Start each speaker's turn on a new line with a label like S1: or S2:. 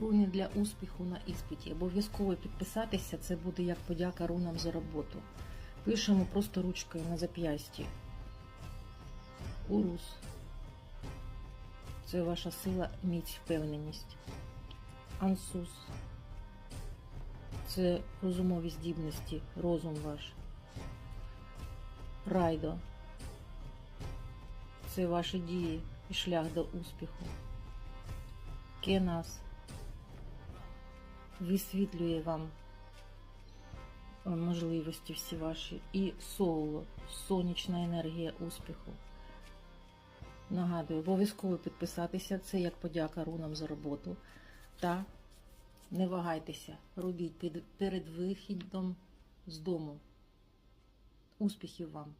S1: Руни для успіху на іспиті. Обов'язково підписатися, це буде як подяка рунам за роботу. Пишемо просто ручкою на зап'ясті. Урус. Це ваша сила, міць, впевненість. Ансус. Це розумові здібності, розум ваш. Райдо. Це ваші дії і шлях до успіху. Кенас висвітлює вам е, можливості всі ваші. І соло, сонячна енергія успіху. Нагадую, обов'язково підписатися. Це як подяка рунам за роботу. Та не вагайтеся, робіть перед вихідом з дому. Успіхів вам!